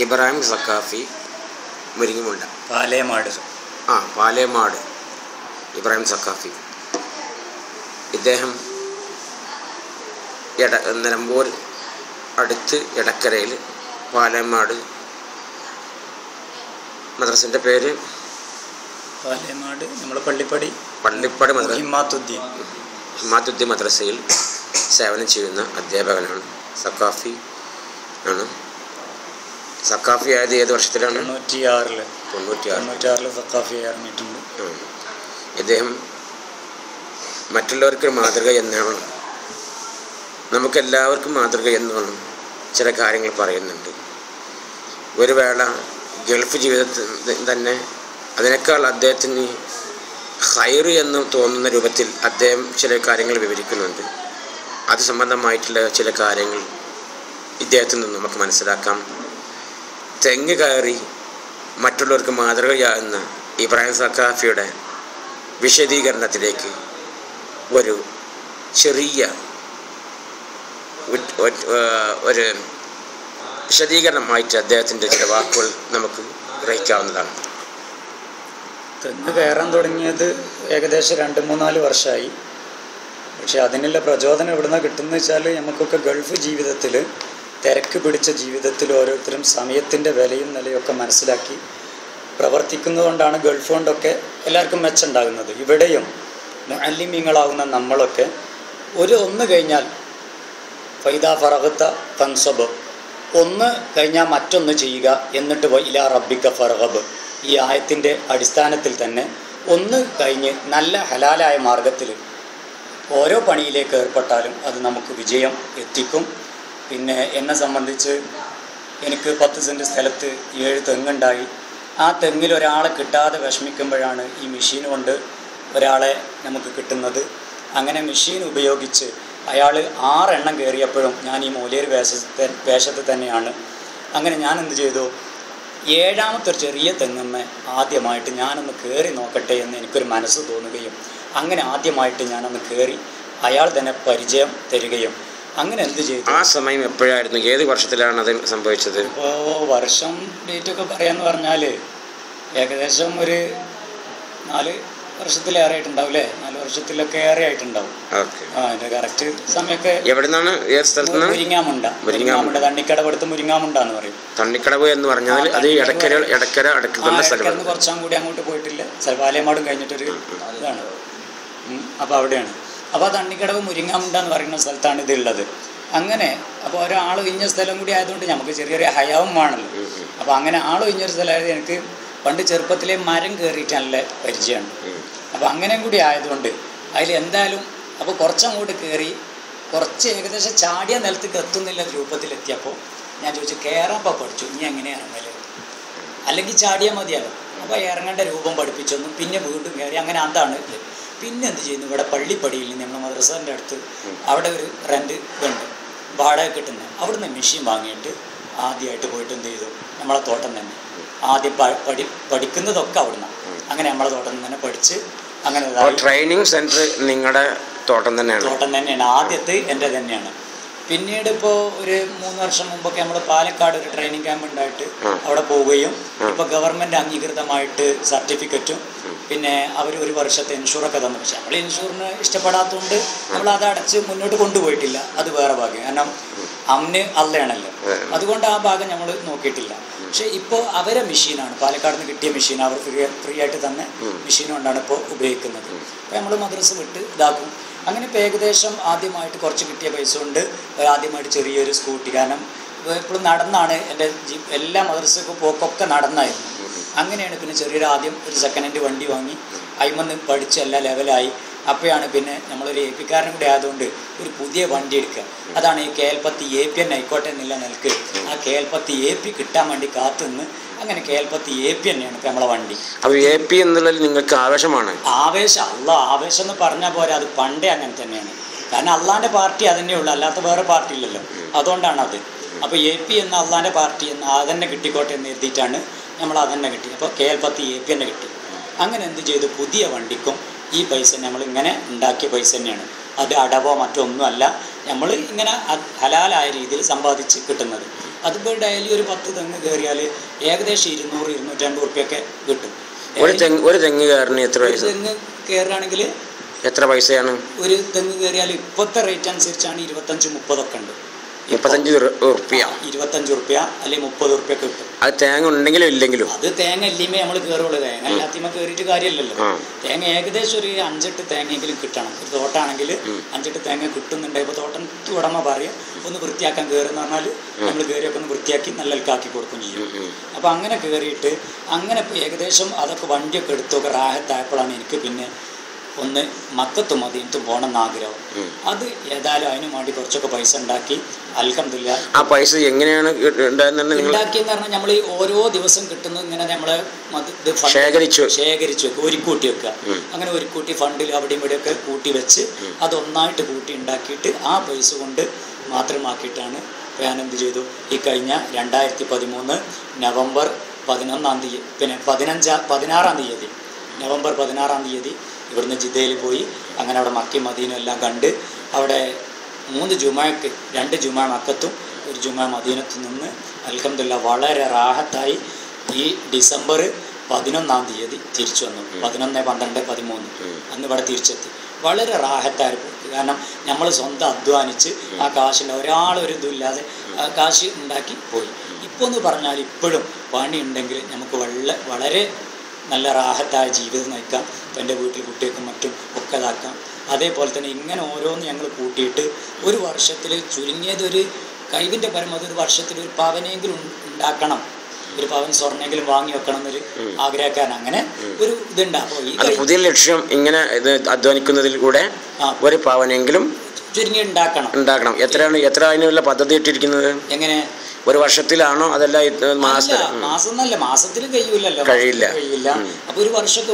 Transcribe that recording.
ഇബ്രാഹിം സക്കാഫി മുരിങ്ങുമുണ്ട. പാലേമാട്. ആ പാലേമാട്. ഇബ്രാഹിം സക്കാഫി ഇദ്ദേഹം എട നിലമ്പൂർ അടുത്ത് എടക്കരയിൽ പാലേമാട് മദ്രസിന്റെ പേര് പാലേമാട് നമ്മുടെ പള്ളിപ്പടി. പള്ളിപ്പടി മദ്രസ് ഹിമാത്തുദ്ദീൻ. ഹിമാത്തുദ്ദീൻ മദ്രസയിൽ സേവനം ചെയ്യുന്ന അധ്യാപകനാണ് സക്കാഫി ആണ്. സക്കാഫി ആയത് ഏത് വർഷത്തിലാണ്? തൊണ്ണൂറ്റിയാറിൽ. തൊണ്ണൂറ്റിയാറ്. തൊണ്ണൂറ്റിയാറിൽ സക്കാഫി ഇറങ്ങിയിട്ടുണ്ട്. ഇദ്ദേഹം മറ്റുള്ളവർക്ക് മാതൃക എന്നാണ്. നമുക്കെല്ലാവർക്കും മാതൃക എന്നാണ് ചില കാര്യങ്ങൾ പറയുന്നുണ്ട്. ഒരു വേള ഗൾഫ് ജീവിതത്തിൽ തന്നെ അതിനേക്കാൾ അദ്ദേഹത്തിന് ഹൈറ് എന്ന് തോന്നുന്ന രൂപത്തിൽ അദ്ദേഹം ചില കാര്യങ്ങൾ വിവരിക്കുന്നുണ്ട്. അത് സംബന്ധമായിട്ടുള്ള ചില കാര്യങ്ങൾ ഇദ്ദേഹത്തിൽ നിന്ന് നമുക്ക് മനസ്സിലാക്കാം. തെങ്ങ് കയറി മറ്റുള്ളവർക്ക് മാതൃകയാകുന്ന ഇബ്രാഹിം സക്കാഫിയുടെ വിശദീകരണത്തിലേക്ക് ഒരു ചെറിയ ഒരു വിശദീകരണമായിട്ട് അദ്ദേഹത്തിന്റെ ചില വാക്കുകൾ നമുക്ക് ഗ്രഹിക്കാവുന്നതാണ്. തെങ്ങ് കയറാൻ തുടങ്ങിയത് ഏകദേശം രണ്ട് മൂന്നാൽ വർഷമായി. പക്ഷെ അതിനുള്ള പ്രചോദനം എവിടുന്ന കിട്ടുന്നത് വെച്ചാൽ നമുക്കൊക്കെ ഗൾഫ് ജീവിതത്തിൽ തിരക്ക് പിടിച്ച ജീവിതത്തിൽ ഓരോരുത്തരും സമയത്തിന്റെ വിലയും നിലയൊക്കെ മനസ്സിലാക്കി പ്രവർത്തിക്കുന്നതുകൊണ്ടാണ് ഗൾഫ് കൊണ്ടൊക്കെ എല്ലാവർക്കും മെച്ചുണ്ടാകുന്നത് ഇവിടെയും മുഅല്ലിമീങ്ങളാകുന്ന നമ്മളൊക്കെ ഒരു ഒന്ന് കഴിഞ്ഞാൽ ഫൈദ ഫറഹത്ത ഫൻസബ്. ഒന്ന് കഴിഞ്ഞാൽ മറ്റൊന്ന് ചെയ്യുക എന്നിട്ട് ഇല റബ്ബിക്ക ഫറഹബ് ഈ ആയത്തിന്റെ അടിസ്ഥാനത്തിൽ തന്നെ ഒന്ന് കഴിഞ്ഞ് നല്ല ഹലാലായ മാർഗത്തിൽ ഓരോ പണിയിലേക്ക് ഏർപ്പെട്ടാലും അത് നമുക്ക് വിജയം എത്തിക്കും. പിന്നെ എന്നെ സംബന്ധിച്ച് എനിക്ക് പത്ത് സെന്റ് സ്ഥലത്ത് ഏഴ് തെങ്ങുണ്ടായി. ആ തെങ്ങിൽ ഒരാളെ കിട്ടാതെ വിഷമിക്കുമ്പോഴാണ് ഈ മെഷീൻ കൊണ്ട് ഒരാളെ നമുക്ക് കിട്ടുന്നത്. അങ്ങനെ മെഷീൻ ഉപയോഗിച്ച് അയാൾ ആറെണ്ണം കയറിയപ്പോഴും ഞാൻ ഈ മൂലേര് വേഷത്തെ വേഷത്തിൽ തന്നെയാണ്. അങ്ങനെ ഞാൻ എന്ത് ചെയ്തു? ഏഴാമത്തെ ഒരു ചെറിയ തെങ്ങമ്മ ആദ്യമായിട്ട് ഞാനൊന്ന് കയറി നോക്കട്ടെ എന്ന് എനിക്കൊരു മനസ്സ് തോന്നുകയും അങ്ങനെ ആദ്യമായിട്ട് ഞാനൊന്ന് കയറി അയാൾ തന്നെ പരിചയം തരികയും അങ്ങനെ എന്ത് ചെയ്തു? ആ സമയം എപ്പോഴായിരുന്നു? ഏത് വർഷത്തിലാണ് അത് സംഭവിച്ചത്? ഇപ്പോൾ വർഷം ഡേറ്റ് ഒക്കെ പറയാന്ന് പറഞ്ഞാൽ ഏകദേശം ഒരു നാല് വർഷത്തിലേറെ ആയിട്ടുണ്ടാവില്ലേ നാല് വർഷത്തിലൊക്കെ ഏറെ ആയിട്ടുണ്ടാവും ആ അതിന്റെ കറക്റ്റ് സമയമൊക്കെ ഏത് സ്ഥലത്ത് മുരിങ്ങാമുണ്ട. മുരിങ്ങാമുണ്ട. മുരിങ്ങാമുണ്ട എന്ന് മുരിങ്ങാമുണ്ടാന്ന് പറയും. തണ്ണിക്കടവ് എന്ന് പറഞ്ഞാൽ അത് ഇടക്കര ഇടക്കര അടക്കുന്ന സ്ഥലം കുറച്ചും കൂടി അങ്ങോട്ട് പോയിട്ടില്ല. സൽവാലയമാടും കഴിഞ്ഞിട്ടൊരു ഇതാണ്. അപ്പൊ അവിടെയാണ്. അപ്പോൾ ആ തണ്ണിക്കടവ് മുരിങ്ങാമുണ്ട എന്ന് പറയുന്ന സ്ഥലത്താണ് ഇതുള്ളത്. അങ്ങനെ അപ്പോൾ ഒരാൾ ഒഴിഞ്ഞ സ്ഥലം കൂടി ആയതുകൊണ്ട് നമുക്ക് ചെറിയൊരു ഹയാവും വേണമല്ലോ അപ്പോൾ അങ്ങനെ ആൾ ഒഴിഞ്ഞൊരു സ്ഥലമായത് എനിക്ക് പണ്ട് ചെറുപ്പത്തിലെ മരം കയറിയിട്ട് നല്ല പരിചയമാണ്. അപ്പോൾ അങ്ങനെ കൂടി ആയതുകൊണ്ട് അതിൽ എന്തായാലും അപ്പോൾ കുറച്ചങ്ങോട്ട് കയറി കുറച്ച് ഏകദേശം ചാടിയ നിലത്തേക്ക് എത്തുന്നില്ല രൂപത്തിലെത്തിയപ്പോൾ ഞാൻ ചോദിച്ചു കയറാപ്പോൾ പഠിച്ചു ഇനി എങ്ങനെ ഇറങ്ങൽ? അല്ലെങ്കിൽ ചാടിയാൽ മതിയാകും അപ്പോൾ ഇറങ്ങേണ്ട രൂപം പഠിപ്പിച്ചൊന്നും പിന്നെ വീണ്ടും കയറി അങ്ങനെ അതാണ് പിന്നെ എന്ത് ചെയ്യുന്നു? ഇവിടെ പള്ളിപ്പടിയിൽ നമ്മുടെ മദ്രസന്റെ അടുത്ത് അവിടെ ഒരു റെന്റ് ഉണ്ട് വാടക കിട്ടുന്ന. അവിടുന്ന് മെഷീൻ വാങ്ങിയിട്ട് ആദ്യമായിട്ട് പോയിട്ട് എന്ത് ചെയ്തു? നമ്മളെ തോട്ടം തന്നെ. ആദ്യം പഠി പഠിക്കുന്നതൊക്കെ അവിടുന്ന്. അങ്ങനെ നമ്മളെ തോട്ടം തന്നെ പഠിച്ച് അങ്ങനെ. ട്രെയിനിങ് സെന്റർ നിങ്ങളുടെ തോട്ടം തന്നെയാണ്? തോട്ടം തന്നെയാണ്. ആദ്യത്തെ എന്റെ തന്നെയാണ്. പിന്നീട് ഇപ്പോൾ ഒരു മൂന്ന് വർഷം മുമ്പൊക്കെ നമ്മൾ പാലക്കാട് ഒരു ട്രെയിനിങ് ക്യാമ്പ് ഉണ്ടായിട്ട് അവിടെ പോവുകയും. ഇപ്പോൾ ഗവൺമെന്റ് അംഗീകൃതമായിട്ട് സർട്ടിഫിക്കറ്റും പിന്നെ അവർ ഒരു വർഷത്തെ ഇൻഷുറൊക്കെ തന്നു. പക്ഷെ നമ്മൾ ഇൻഷുറിന് ഇഷ്ടപ്പെടാത്തതുകൊണ്ട് നമ്മൾ അത് അടച്ച് മുന്നോട്ട് കൊണ്ടുപോയിട്ടില്ല. അത് വേറെ ഭാഗ്യം. കാരണം അമ്ന് അല്ലയാണല്ലോ. അതുകൊണ്ട് ആ ഭാഗം നമ്മൾ നോക്കിയിട്ടില്ല. പക്ഷെ ഇപ്പോൾ അവരെ മെഷീനാണ് പാലക്കാട് നിന്ന് കിട്ടിയ മെഷീൻ അവർ ഫ്രീ ഫ്രീ ആയിട്ട് തന്നെ മെഷീൻ കൊണ്ടാണ് ഇപ്പോൾ ഉപയോഗിക്കുന്നത്. അപ്പോൾ നമ്മൾ മദ്രസ് വിട്ട് ഇതാക്കും. അങ്ങനെ ഇപ്പോൾ ഏകദേശം ആദ്യമായിട്ട് കുറച്ച് കിട്ടിയ പൈസ കൊണ്ട് ആദ്യമായിട്ട് ചെറിയൊരു സ്കൂട്ടി. കാരണം എപ്പോഴും നടന്നാണ് എന്റെ എല്ലാ മദർസൊക്കെ പോക്കൊക്കെ നടന്നായിരുന്നു. അങ്ങനെയാണ് പിന്നെ ചെറിയൊരു ആദ്യം ഒരു സെക്കൻഡ് ഹാൻഡ് വണ്ടി വാങ്ങി അയിമന്ന് പഠിച്ച് എല്ലാ ലെവലായി അപ്പോഴാണ് പിന്നെ നമ്മളൊരു എ പിക്കാരനും കൂടി ആയതുകൊണ്ട് ഒരു പുതിയ വണ്ടി എടുക്കുക. അതാണ് ഈ കെ എൽ പത്തി എ പി എൻ ആയിക്കോട്ടെ എന്നുള്ള നിലയ്ക്ക്. ആ കെ എൽ പത്തി എ പി കിട്ടാൻ വേണ്ടി കാത്തുനിന്ന് അങ്ങനെ കെ എൽ പത്തി എ പി തന്നെയാണ് നമ്മളെ വണ്ടി. അപ്പോൾ എ പി എന്നുള്ളതിൽ നിങ്ങൾക്ക് ആവേശമാണ്? ആവേശം അല്ല ആവേശം എന്ന് പറഞ്ഞാൽ പോരാ അത് പണ്ടേ അങ്ങനെ തന്നെയാണ്. കാരണം അള്ളാന്റെ പാർട്ടി അതന്നെ ഉള്ളൂ അല്ലാത്ത വേറെ പാർട്ടി ഇല്ലല്ലോ. അതുകൊണ്ടാണ് അത്. അപ്പോൾ എ പി എന്ന അള്ളാന്റെ പാർട്ടി എന്ന് അതന്നെ കിട്ടിക്കോട്ടെ എന്ന് എഴുതിയിട്ടാണ് നമ്മൾ അതന്നെ കിട്ടി. അപ്പോൾ കെ എൽ പത്ത് എ പി തന്നെ കിട്ടി. അങ്ങനെ എന്ത് ചെയ്തു? പുതിയ വണ്ടിക്കും ഈ പൈസ നമ്മൾ ഇങ്ങനെ ഉണ്ടാക്കിയ പൈസ തന്നെയാണ്. അത് അടവോ മറ്റോ ഒന്നുമല്ല നമ്മൾ ഇങ്ങനെ ഹലാലായ രീതിയിൽ സമ്പാദിച്ച് കിട്ടുന്നത്. അതിപ്പോൾ ഡെയിലി ഒരു പത്ത് തെങ്ങ് കയറിയാൽ ഏകദേശം ഇരുന്നൂറ് ഇരുന്നൂറ്റമ്പത് റുപ്യൊക്കെ കിട്ടും. ഒരു തെങ്ങ് ഒരു തെങ്ങ് കയറിന് എത്ര പൈസ? തെങ്ങ് കയറുകയാണെങ്കിൽ എത്ര പൈസയാണ്? ഒരു തെങ്ങ് കയറിയാൽ ഇപ്പോഴത്തെ റേറ്റ് അനുസരിച്ചാണ് ഇരുപത്തഞ്ച് മുപ്പതൊക്കെ ഉണ്ട്. മുപ്പത്തഞ്ച് ഉറുപ്പ്യ. ഇരുപത്തഞ്ച് ഉറുപ്പ്യ അല്ലെങ്കിൽ മുപ്പത് ഉറുപ്പ്യ കിട്ടും. അത് തേങ്ങ ഉണ്ടെങ്കിലും ഇല്ലെങ്കിലും. അത് തേങ്ങ ഇല്ലേ നമ്മൾ കയറുള്ളൂ തേങ്ങ എല്ലാത്തിമ കയറിയിട്ട് കാര്യമില്ലല്ലോ. തേങ്ങ ഏകദേശം ഒരു അഞ്ചെട്ട് തേങ്ങയെങ്കിലും കിട്ടണം. ഒരു തോട്ടാണെങ്കിൽ അഞ്ചെട്ട് തേങ്ങ കിട്ടുന്നുണ്ട് ഇപ്പോൾ തോട്ടം ഉടമ പറയും ഒന്ന് വൃത്തിയാക്കാൻ കയറുന്ന പറഞ്ഞാൽ നമ്മൾ കയറിയൊക്കെ ഒന്ന് വൃത്തിയാക്കി നല്ല ഇൽക്കാക്കി കൊടുക്കും ചെയ്യും. അപ്പോൾ അങ്ങനെ കയറിയിട്ട് അങ്ങനെ ഇപ്പൊ ഏകദേശം അതൊക്കെ വണ്ടിയൊക്കെ എടുത്തൊക്കെ റാഹത്തായപ്പോഴാണ് എനിക്ക് പിന്നെ ഒന്ന് മക്കത്തും മദീനത്തും പോകണം എന്ന് ആഗ്രഹം അത് ഏതായാലും അതിനു വേണ്ടി കുറച്ചൊക്കെ പൈസ ഉണ്ടാക്കി. അൽഹംദുലില്ലാ. ആ പൈസ എങ്ങനെയാണ് ഉണ്ടാക്കിയെന്ന് പറഞ്ഞാൽ നമ്മൾ ഈ ഓരോ ദിവസം കിട്ടുന്നത് ഇങ്ങനെ നമ്മൾ ശേഖരിച്ചു. ശേഖരിച്ചു വെക്കുക. ഒരു കൂട്ടി വെക്കുക അങ്ങനെ ഒരു കൂട്ടി ഫണ്ടിൽ അവിടെയും ഇവിടെയൊക്കെ കൂട്ടി വെച്ച് അത് ഒന്നായിട്ട് കൂട്ടി ഉണ്ടാക്കിയിട്ട് ആ പൈസ കൊണ്ട് മാത്രമാക്കിയിട്ടാണ് ഞാൻ എന്ത് ചെയ്തു? ഈ കഴിഞ്ഞ രണ്ടായിരത്തി പതിമൂന്ന് നവംബർ പതിനൊന്നാം തീയതി പിന്നെ പതിനഞ്ചാം പതിനാറാം തീയതി. നവംബർ പതിനാറാം തീയതി ഇവിടുന്ന് ജിദ്ദയിൽ പോയി. അങ്ങനെ അവിടെ മക്കി മദീനും എല്ലാം കണ്ട് അവിടെ മൂന്ന് ജുമാക്ക് രണ്ട് ജുമാ മക്കത്തും ഒരു ജുമാ മദീനത്ത് നിന്ന് അൽഹംദുലില്ലാ വളരെ റാഹത്തായി ഈ ഡിസംബർ പതിനൊന്നാം തീയതി തിരിച്ചു വന്നു. പതിനൊന്ന് പന്ത്രണ്ട് പതിമൂന്ന്. അന്ന് ഇവിടെ തിരിച്ചെത്തി. വളരെ റാഹത്തായി. പോയി കാരണം നമ്മൾ സ്വന്തം അധ്വാനിച്ച് ആ കാശിന്റെ ഒരാളൊരു ഇതുമില്ലാതെ ആ കാശ് ഉണ്ടാക്കി പോയി. ഇപ്പോൾ എന്ന് പറഞ്ഞാൽ ഇപ്പോഴും പണി ഉണ്ടെങ്കിൽ നമുക്ക് വളരെ വളരെ നല്ല റാഹത്തായ ജീവിതം നയിക്കാം. ഇപ്പം എന്റെ വീട്ടിൽ കുട്ടികൾക്കും മറ്റും ഒക്കെ ഇതാക്കാം. അതേപോലെ തന്നെ ഇങ്ങനെ ഓരോന്ന് ഞങ്ങൾ കൂട്ടിയിട്ട് ഒരു വർഷത്തിൽ ചുരുങ്ങിയതൊരു കഴിവിന്റെ പരമാവധി ഒരു വർഷത്തിൽ ഒരു പവനെങ്കിലും ഉണ്ടാക്കണം. ഒരു പവൻ സ്വർണെങ്കിലും വാങ്ങി വെക്കണം എന്നൊരു ആഗ്രഹക്കാരൻ. അങ്ങനെ ഒരു ഇതുണ്ട്. അപ്പോൾ ഈ അത് കഴി- പുതിയ ലക്ഷ്യം ഇങ്ങനെ ഇത് അധ്വാനിക്കുന്നതിൽ കൂടെ. ഒരു പവനെങ്കിലും ചുരുങ്ങി ഉണ്ടാക്കണം. ഉണ്ടാക്കണം. എത്രയാണ് എത്ര അതിനുള്ള പദ്ധതി ഇട്ടിരിക്കുന്നത്? എങ്ങനെ? ഒരു വർഷത്തിലാണോ അതല്ല മാസത്തിൽ മാസം കഴിയില്ല. കഴിയില്ല അപ്പൊ ഒരു വർഷമൊക്കെ